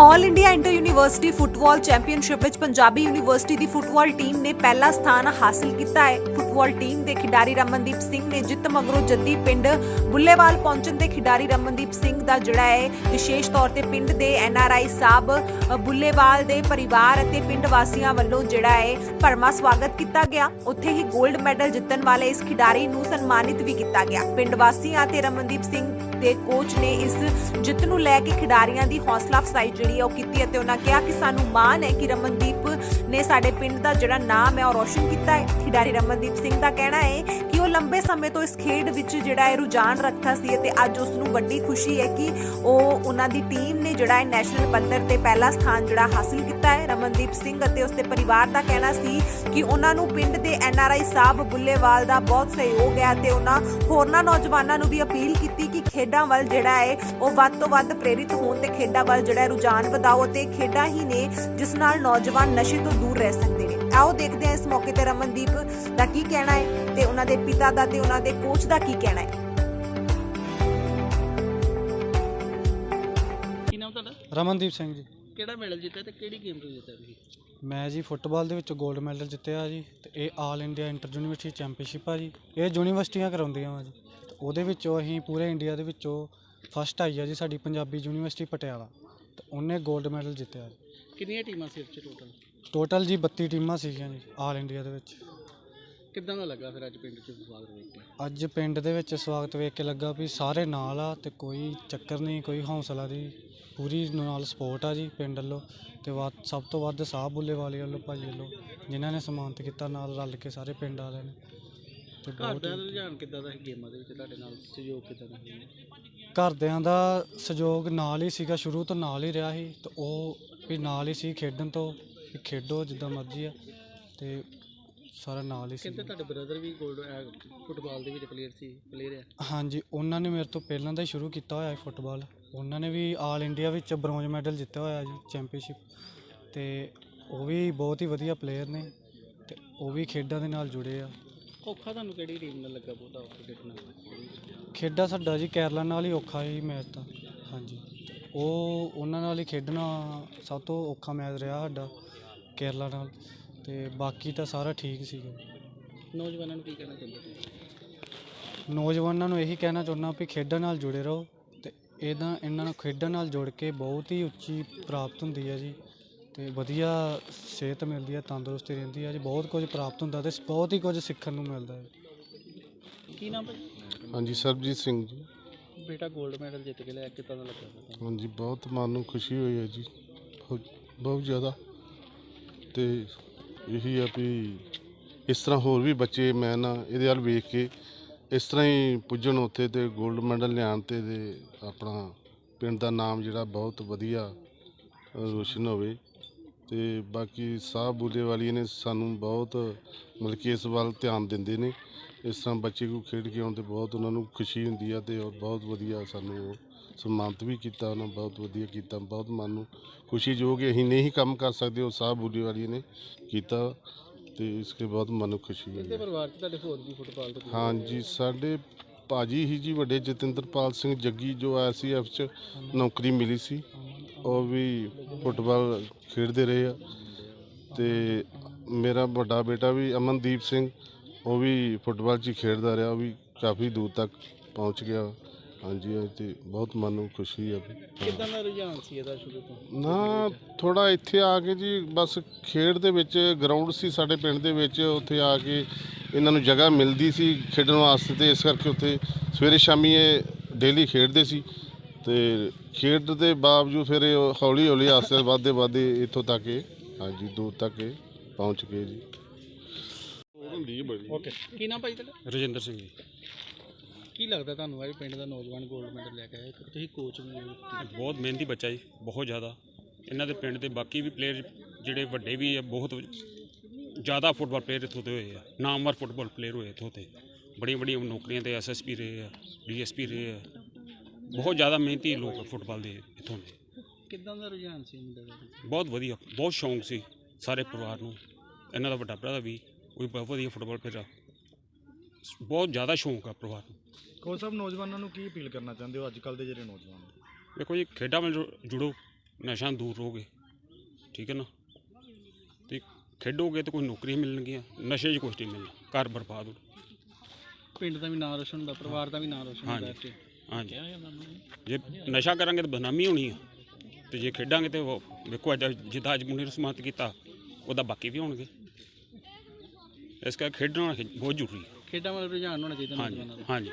All India inter university football championship ਵਿੱਚ Punjabi university ਦੀ football team ਨੇ ਪਹਿਲਾ ਸਥਾਨ ਹਾਸਲ ਕੀਤਾ ਹੈ। ਫੁੱਟਬਾਲ ਟੀਮ ਦੇ ਖਿਡਾਰੀ ਰਮਨਦੀਪ ਸਿੰਘ ਨੇ ਜਿੱਤ ਮਗਰੋਂ ਜੱਦੀ ਪਿੰਡ ਬੁੱਲੇਵਾਲ ਪਹੁੰਚਣ ਦੇ ਖਿਡਾਰੀ ਰਮਨਦੀਪ ਸਿੰਘ ਦਾ ਜਿਹੜਾ ਹੈ, ਵਿਸ਼ੇਸ਼ ਤੌਰ ਤੇ ਪਿੰਡ ਦੇ ਐਨਆਰਆਈ ਸਾਹਿਬ ਬੁੱਲੇਵਾਲ ਦੇ ਪਰਿਵਾਰ ਅਤੇ ਪਿੰਡ ਵਾਸੀਆਂ ਵੱਲੋਂ ਜਿਹੜਾ ਹੈ ਭਰਮਾ ਸਵਾਗਤ ਕੀਤਾ ਗਿਆ। ਉੱਥੇ ਹੀ 골ਡ ਮੈਡਲ ਜਿੱਤਣ ਵਾਲੇ ਇਸ ਖਿਡਾਰੀ ਨੂੰ ਸਨਮਾਨਿਤ ਵੀ ਕੀਤਾ ਗਿਆ। ਪਿੰਡ ਵਾਸੀਆਂ ਤੇ ਰਮਨਦੀਪ ਸਿੰਘ ਦੇ ਕੋਚ ਨੇ ਇਸ ਜਿੱਤ ਲੈ ਕੇ ਖਿਡਾਰੀਆਂ ਦੀ ਹੌਸਲਾ ਅਫਜ਼ਾਈ ਜਿਹੜੀ ਹੈ ਉਹ ਕੀਤੀ ਅਤੇ ਉਹਨਾਂ ਕਿਹਾ ਕਿ ਸਾਨੂੰ ਮਾਣ ਹੈ ਕਿ ਰਮਨਦੀਪ ਨੇ ਸਾਡੇ ਪਿੰਡ ਦਾ ਜਿਹੜਾ ਨਾਮ ਹੈ ਉਹ ਰੋਸ਼ਨ ਕੀਤਾ ਹੈ। ਖਿਡਾਰੀ ਰਮਨਦੀਪ ਸਿੰਘ ਦਾ ਕਹਿਣਾ ਹੈ ਕਿ ਲੰਬੇ ਸਮੇਂ ਤੋਂ ਇਸ ਖੇਡ ਵਿੱਚ ਜਿਹੜਾ ਹੈ ਰੁਝਾਨ ਰੱਖਦਾ ਸੀ ਅਤੇ ਅੱਜ ਉਸ ਨੂੰ ਵੱਡੀ ਖੁਸ਼ੀ ਹੈ ਕਿ ਉਹ ਉਹਨਾਂ ਦੀ ਟੀਮ ਨੇ ਜਿਹੜਾ ਹੈ ਨੈਸ਼ਨਲ ਪੱਧਰ ਤੇ ਪਹਿਲਾ ਸਥਾਨ ਜਿਹੜਾ ਹਾਸਿਲ ਕੀਤਾ ਹੈ। ਰਮਨਦੀਪ ਸਿੰਘ ਅਤੇ ਉਸਦੇ ਪਰਿਵਾਰ ਦਾ ਕਹਿਣਾ ਸੀ ਕਿ ਉਹਨਾਂ ਨੂੰ ਪਿੰਡ ਦੇ ਐਨਆਰਆਈ ਸਾਹਿਬ ਬੁੱਲੇਵਾਲ ਦਾ ਬਹੁਤ ਸਹਿਯੋਗ ਹੈ ਤੇ ਉਹਨਾਂ ਹੋਰਨਾਂ ਨੌਜਵਾਨਾਂ ਨੂੰ ਵੀ ਅਪੀਲ ਕੀਤੀ ਕਿ ਖੇਡਾਂ ਵੱਲ ਜਿਹੜਾ ਹੈ ਉਹ ਵੱਧ ਤੋਂ ਵੱਧ ਪ੍ਰੇਰਿਤ ਹੋਣ ਤੇ ਖੇਡਾਂ ਵੱਲ ਜਿਹੜਾ ਰੁਝਾਨ ਵਧਾਓ ਅਤੇ ਖੇਡਾਂ ਹੀ ਨੇ ਜਿਸ ਨਾਲ ਨੌਜਵਾਨ ਨਸ਼ੇ ਤੋਂ ਦੂਰ ਰਹਿ ਸਕਣ। ਆਓ ਦੇਖਦੇ ਹਾਂ ਇਸ ਮੌਕੇ ਤੇ ਰਮਨਦੀਪ ਦਾ ਕੀ ਕਹਿਣਾ ਹੈ ਤੇ ਉਹਨਾਂ ਦੇ ਪਿਤਾ ਦਾ ਤੇ ਉਹਨਾਂ ਦੇ ਕੋਚ ਦਾ ਕੀ ਕਹਿਣਾ ਹੈ। ਕੀ ਨਾਮ ਤੁਹਾਡਾ? ਰਮਨਦੀਪ ਸਿੰਘ ਜੀ। ਕਿਹੜਾ ਮੈਡਲ ਜਿੱਤਿਆ ਤੇ ਕਿਹੜੀ ਗੇਮ ਤੋਂ ਜਿੱਤਿਆ ਤੁਸੀਂ? ਮੈਂ ਜੀ ਫੁੱਟਬਾਲ ਦੇ ਵਿੱਚ 골ਡ ਮੈਡਲ ਜਿੱਤਿਆ ਜੀ ਤੇ ਇਹ all India inter university championship ਆ ਜੀ। ਇਹ ਯੂਨੀਵਰਸਿਟੀਆਂ ਕਰਾਉਂਦੀਆਂ ਵਾ ਜੀ। ਤੇ ਉਹਦੇ ਵਿੱਚੋਂ ਅਸੀਂ ਪੂਰੇ ਇੰਡੀਆ ਦੇ ਵਿੱਚੋਂ ਫਸਟ ਆਈ ਆ ਜੀ ਸਾਡੀ ਪੰਜਾਬੀ ਯੂਨੀਵਰਸਿਟੀ ਪਟਿਆਲਾ। ਤੇ ਉਹਨੇ 골ਡ ਮੈਡਲ ਜਿੱਤਿਆ ਜੀ। ਕਿੰਨੀਆਂ ਟੀਮਾਂ ਸੀ ਇੱਥੇ ਟੋਟਲ ਟੋਟਲ ਜੀ 32 ਟੀਮਾਂ ਸੀਗੀਆਂ ਜੀ ਆਲ ਇੰਡੀਆ ਦੇ ਵਿੱਚ। ਕਿੱਦਾਂ ਦਾ ਲੱਗਾ ਫਿਰ ਅੱਜ ਪਿੰਡ 'ਚ ਸਵਾਗਤ ਵੇਖ ਕੇ? ਅੱਜ ਪਿੰਡ ਦੇ ਵਿੱਚ ਸਵਾਗਤ ਵੇਖ ਕੇ ਲੱਗਾ ਵੀ ਸਾਰੇ ਨਾਲ ਆ ਤੇ ਕੋਈ ਚੱਕਰ ਨਹੀਂ ਕੋਈ ਹੌਸਲਾ ਦੀ ਪੂਰੀ ਨਾਲ ਸਪੋਰਟ ਆ ਜੀ ਪਿੰਡ ਵੱਲੋਂ ਤੇ ਵੱਧ ਸਭ ਤੋਂ ਵੱਧ ਸਾਹ ਬੁੱਲੇ ਵਾਲੇ ਵੱਲੋਂ ਭਾਜੀ ਵੱਲੋਂ ਜਿਨ੍ਹਾਂ ਨੇ ਸਨਮਾਨਿਤ ਕੀਤਾ ਨਾਲ ਰਲ ਕੇ ਸਾਰੇ ਪਿੰਡ ਵਾਲਿਆਂ ਨੇ। ਤੇ ਘਰ ਬਹੁਤ ਦਾ ਰੁਝਾਨ ਕਿੱਦਾਂ ਦਾ ਸੀ ਗੇਮਾਂ ਦੇ ਵਿੱਚ? ਤੁਹਾਡੇ ਨਾਲ ਸਹਿਯੋਗ ਕਿੱਦਾਂ ਦਾ ਸੀ? ਘਰਦਿਆਂ ਦਾ ਸਹਿਯੋਗ ਨਾਲ ਹੀ ਸੀਗਾ ਸ਼ੁਰੂ ਤੋਂ ਨਾਲ ਹੀ ਰਿਹਾ ਸੀ ਤੇ ਉਹ ਵੀ ਨਾਲ ਹੀ ਸੀ ਖੇਡਣ ਤੋਂ ਵੀ ਖੇਡੋ ਜਿੱਦਾਂ ਮਰਜ਼ੀ ਆ ਤੇ ਸਾਰਾ ਨਾਲ ਹੀ ਸੀ। ਕਹਿੰਦੇ ਤੁਹਾਡੇ ਬ੍ਰਦਰ ਵੀ 골ਡ ਫੁੱਟਬਾਲ ਦੇ ਵਿੱਚ ਪਲੇਅਰ ਸੀ ਪਲੇਅਰ ਆ। ਹਾਂਜੀ ਉਹਨਾਂ ਨੇ ਮੇਰੇ ਤੋਂ ਪਹਿਲਾਂ ਦਾ ਹੀ ਸ਼ੁਰੂ ਕੀਤਾ ਹੋਇਆ ਹੈ ਫੁੱਟਬਾਲ ਉਹਨਾਂ ਨੇ ਵੀ ਆਲ ਇੰਡੀਆ ਵਿੱਚ ਬ੍ਰੌਂਜ ਮੈਡਲ ਜਿੱਤਿਆ ਹੋਇਆ ਜੀ ਚੈਂਪੀਅਨਸ਼ਿਪ ਤੇ ਉਹ ਵੀ ਬਹੁਤ ਹੀ ਵਧੀਆ ਪਲੇਅਰ ਨੇ ਤੇ ਉਹ ਵੀ ਖੇਡਾਂ ਦੇ ਨਾਲ ਜੁੜੇ ਆ। ਔਖਾ ਤੁਹਾਨੂੰ ਕਿਹੜੀ ਟੀਮ ਨਾਲ ਲੱਗਾ ਬਹੁਤਾ ਔਖਾ ਖੇਡਣਾ? ਖੇਡਾਂ ਸਾਡਾ ਜੀ ਕੇਰਲਾ ਨਾਲ ਹੀ ਔਖਾ ਹੀ ਮੈਚ ਤਾਂ ਹਾਂਜੀ। ਉਹ ਉਹਨਾਂ ਨਾਲ ਹੀ ਖੇਡਣਾ ਸਭ ਤੋਂ ਔਖਾ ਮੈਚ ਰਿਹਾ ਸਾਡਾ ਕੇਰਲਾ ਨਾਲ। ਤੇ ਬਾਕੀ ਤਾਂ ਸਾਰਾ ਠੀਕ ਸੀਗਾ। ਨੌਜਵਾਨਾਂ ਨੂੰ ਕੀ ਕਹਿਣਾ ਚਾਹੁੰਦੇ ਤੁਸੀਂ? ਨੌਜਵਾਨਾਂ ਨੂੰ ਇਹੀ ਕਹਿਣਾ ਚਾਹੁੰਦਾ ਵੀ ਖੇਡਾਂ ਨਾਲ ਜੁੜੇ ਰਹੋ ਤੇ ਇਹਦਾ ਇਹਨਾਂ ਨੂੰ ਖੇਡਾਂ ਨਾਲ ਜੁੜ ਕੇ ਬਹੁਤ ਹੀ ਉੱਚੀ ਪ੍ਰਾਪਤ ਹੁੰਦੀ ਹੈ ਜੀ। ਤੇ ਵਧੀਆ ਸਿਹਤ ਮਿਲਦੀ ਹੈ ਤੰਦਰੁਸਤੀ ਰਹਿੰਦੀ ਹੈ ਜੀ ਬਹੁਤ ਕੁਝ ਪ੍ਰਾਪਤ ਹੁੰਦਾ ਤੇ ਬਹੁਤ ਹੀ ਕੁਝ ਸਿੱਖਣ ਨੂੰ ਮਿਲਦਾ ਹੈ। ਕੀ ਨਾਮ ਭਾਈ ਹਾਂਜੀ ਸਰਬਜੀਤ ਸਿੰਘ ਜੀ। ਬੇਟਾ 골ਡ ਮੈਡਲ ਜਿੱਤ ਕੇ ਲਿਆ ਕਿੱਦਾਂ ਦਾ ਲੱਗਾ ਤੁਹਾਨੂੰ? ਹਾਂਜੀ ਬਹੁਤ ਮਨ ਨੂੰ ਖੁਸ਼ੀ ਹੋਈ ਹੈ ਜੀ। ਬਹੁਤ- ਬਹੁਤ ਜ਼ਿਆਦਾ। ਤੇ ਇਹੀ ਆ ਵੀ ਇਸ ਤਰ੍ਹਾਂ ਹੋਰ ਵੀ ਬੱਚੇ ਮੈਂ ਨਾ ਇਹਦੇ ਵੱਲ ਵੇਖ ਕੇ ਇਸ ਤਰ੍ਹਾਂ ਹੀ ਪੁੱਜਣ ਉੱਥੇ ਤੇ 골ਡ ਮੈਡਲ ਲਿਆਉਣ ਤੇ ਤੇ ਆਪਣਾ ਪਿੰਡ ਦਾ ਨਾਮ ਜਿਹੜਾ ਬਹੁਤ ਵਧੀਆ ਅ, ਰੋਸ਼ਨ ਹੋਵੇ। ਤੇ ਬਾਕੀ ਸਾਹ ਬੁੱਲੇ ਵਾਲੀ ਨੇ ਸਾਨੂੰ ਬਹੁਤ ਮਤਲਬ ਕਿ ਇਸ ਵੱਲ ਧਿਆਨ ਦਿੰਦੇ ਨੇ। ਇਸ ਤਰ੍ਹਾਂ ਬੱਚੇ ਕੋ ਖੇਡ ਕੇ ਆਉਣ ਤੇ ਬਹੁਤ ਉਹਨਾਂ ਨੂੰ ਖੁਸ਼ੀ ਹੁੰਦੀ ਆ ਤੇ ਔਰ ਬਹੁਤ ਵਧੀਆ ਸਾਨੂੰ ਉਹ ਸਨਮਾਨਿਤ ਵੀ ਕੀਤਾ ਉਹਨਾਂ ਬਹੁਤ ਵਧੀਆ ਕੀਤਾ ਬਹੁਤ ਮਨ ਨੂੰ ਖੁਸ਼ੀ ਜੋ ਕਿ ਅਸੀਂ ਨਹੀਂ ਕੰਮ ਕਰ ਸਕਦੇ ਉਹ ਸਾਹ ਬੁੱਲੇ ਵਾਲੀ ਨੇ ਕੀਤਾ ਤੇ ਇਸ ਕੇ ਬਹੁਤ ਮਨ ਨੂੰ ਖੁਸ਼ੀ ਹੋਈ। ਇਹਦੇ ਪਰਿਵਾਰ 'ਚ ਤੁਹਾਡੇ ਹੋਰ ਵੀ ਫੁੱਟਬਾਲ ਦੇ ਹਾਂਜੀ ਸਾਡੇ ਭਾਜੀ ਹੀ ਜੀ ਵੱਡੇ ਜਤਿੰਦਰਪਾਲ ਸਿੰਘ ਜੱਗੀ ਜੋ ਆਰਸੀਐਫ ਚ ਨੌਕਰੀ ਮਿਲੀ ਸੀ। ਉਹ ਵੀ ਫੁੱਟਬਾਲ ਖੇਡਦੇ ਰਹੇ ਆ। ਤੇ ਮੇਰਾ ਵੱਡਾ ਬੇਟਾ ਵੀ ਅਮਨਦੀਪ ਸਿੰਘ ਉਹ ਵੀ ਫੁੱਟਬਾਲ 'ਚ ਹੀ ਖੇਡਦਾ ਰਿਹਾ ਉਹ ਵੀ ਕਾਫੀ ਦੂਰ ਤੱਕ ਪਹੁੰਚ ਗਿਆ। ਹਾਂਜੀ ਤੇ ਬਹੁਤ ਮਨ ਨੂੰ ਖੁਸ਼ੀ ਆ ਵੀ। ਕਿੱਦਾਂ ਦਾ ਰੁਝਾਨ ਸੀ ਇਹਦਾ ਸ਼ੁਰੂ ਤੋਂ? ਨਾ ਥੋੜਾ ਇੱਥੇ ਆ ਕੇ ਜੀ ਬਸ ਖੇਡ ਦੇ ਵਿੱਚ ਗਰਾਊਂਡ ਸੀ ਸਾਡੇ ਪਿੰਡ ਦੇ ਵਿੱਚ ਉੱਥੇ ਆ ਕੇ ਇਹਨਾਂ ਨੂੰ ਜਗ੍ਹਾ ਮਿਲਦੀ ਸੀ ਖੇਡਣ ਵਾਸਤੇ ਤੇ ਇਸ ਕਰਕੇ ਉੱਥੇ ਸਵੇਰੇ ਸ਼ਾਮੀ ਇਹ ਡੇਲੀ ਖੇਡਦੇ ਸੀ। ਤੇ ਖੇਡ ਦੇ ਬਾਵਜੂਦ ਫਿਰ ਇਹ ਹੌਲੀ ਹੌਲੀ ਆਸਤੇ ਵੱਧਦੇ ਵੱਧਦੇ ਇੱਥੋਂ ਤੱਕ ਇਹ ਹਾਂਜੀ ਦੂਰ ਤੱਕ ਇਹ ਪਹੁੰਚ ਗਏ ਜੀ। ਓਕੇ। ਕੀ ਨਾਮ ਭਾਈ ਤੁਹਾਡਾ? ਰਜਿੰਦਰ ਸਿੰਘ ਜੀ। ਕੀ ਲੱਗਦਾ ਤੁਹਾਨੂੰ ਅੱਜ ਪਿੰਡ ਦਾ ਨੌਜਵਾਨ 골ਡ ਮੈਡਲ ਲੈ ਕੇ ਆਇਆ? ਇੱਕ ਤੁਸੀਂ ਕੋਚ ਵੀ ਹੋ ਬਹੁਤ ਮਿਹਨਤੀ ਬੱਚਾ ਜੀ ਬਹੁਤ ਜ਼ਿਆਦਾ। ਇਹਨਾਂ ਦੇ ਪਿੰਡ ਦੇ ਬਾਕੀ ਵੀ ਪਲੇਅਰ ਜਿਹੜੇ ਵੱਡੇ ਵੀ ਆ ਬਹੁਤ ਜ਼ਿਆਦਾ ਫੁੱਟਬਾਲ ਪਲੇਅਰ ਇੱਥੋਂ ਦੇ ਹੋਏ ਆ। ਨਾਮਵਰ ਫੁੱਟਬਾਲ ਪਲੇਅਰ ਹੋਏ ਇੱਥੋਂ ਤੇ। ਬੜੀਆਂ ਬੜੀਆਂ ਨੌਕਰੀਆਂ ਤੇ ਐਸਐਸਪੀ ਰਹੇ ਆ ਡੀਐਸਪੀ ਰਹੇ ਆ। ਬਹੁਤ ਜ਼ਿਆਦਾ ਮਿਹਨਤੀ ਲੋਕ ਆ ਫੁੱਟਬਾਲ ਦੇ ਇੱਥੋਂ ਦੇ। ਕਿੱਦਾਂ ਦਾ ਰੁਝਾਨ ਸੀ ਮੁੰਡੇ ਦਾ? ਬਹੁਤ ਵਧੀਆ ਬਹੁਤ ਸ਼ੌਂਕ ਸੀ ਸਾਰੇ ਪਰਿਵਾਰ ਨੂੰ। ਇਹਨਾਂ ਦਾ ਵੱਡਾ ਭਰਾ ਵੀ ਉਹ ਵੀ ਬਹੁਤ ਵਧੀਆ ਫੁੱਟਬਾਲ ਆ ਬਹੁਤ ਜ਼ਿਆਦਾ ਸ਼ੌਂਕ ਆ ਪਰਿਵਾਰ ਨੂੰ। ਕੋਚ ਸਾਹਿਬ ਨੌਜਵਾਨਾਂ ਨੂੰ ਕੀ ਅਪੀਲ ਕਰਨਾ ਚਾਹੁੰਦੇ ਹੋ ਅੱਜ ਕੱਲ ਦੇ ਜਿਹੜੇ ਨੌਜਵਾਨ? ਨੇ? ਵੇਖੋ ਜੀ ਖੇਡਾਂ ਨਾਲ ਜੁ- ਜੁੜੋ ਨਸ਼ਾ ਦੂਰ ਰਹੋਗੇ। ਠੀਕ ਹੈ ਨਾ? ਤੇ ਖੇਡੋਗੇ ਤੇ ਕੋਈ ਨੌਕਰੀਆਂ ਮਿਲਣਗੀਆਂ ਨਸ਼ੇ 'ਚ ਕੁਛ ਨਹੀਂ ਮਿਲਣਾ ਘਰ ਬਰਬਾਦ ਹੋ ਪਿੰਡ ਦਾ ਵੀ ਨਾਂ ਰੋਸ਼ਨ ਹੁੰਦਾ ਪਰਿਵਾਰ ਦਾ ਵੀ ਨਾਂ ਰੋਸ਼ਨ ਹੁੰਦਾ ਹਾਂਜੀ। ਇੱਥੇ। ਹਾਂਜੀ। ਜੇ ਨਸ਼ਾ ਕਰਾਂਗੇ ਤਾਂ ਬਦਨਾਮੀ ਹੋਣੀ ਆ। ਤੇ ਜੇ ਖੇਡਾਂਗੇ ਤੇ ਉਹ ਵੇਖੋ ਅੱਜ ਜਿੱਦਾਂ ਅੱਜ ਮੁੰਡੇ ਨੂੰ ਸਮਾਤ ਕੀਤਾ ਉਹਦਾ ਬਾਕੀ ਵੀ ਹੋਣਗੇ। ਇਸ ਕਰਕੇ ਖੇਡਣਾ ਬਹੁਤ ਜ਼ਰੂਰੀ ਹੈ ਖੇਡਾਂ ਵੱਲ ਰੁਝਾਨ ਹੋਣਾ ਚਾਹੀਦਾ ਹਾਂਜੀ ਹਾਂਜੀ।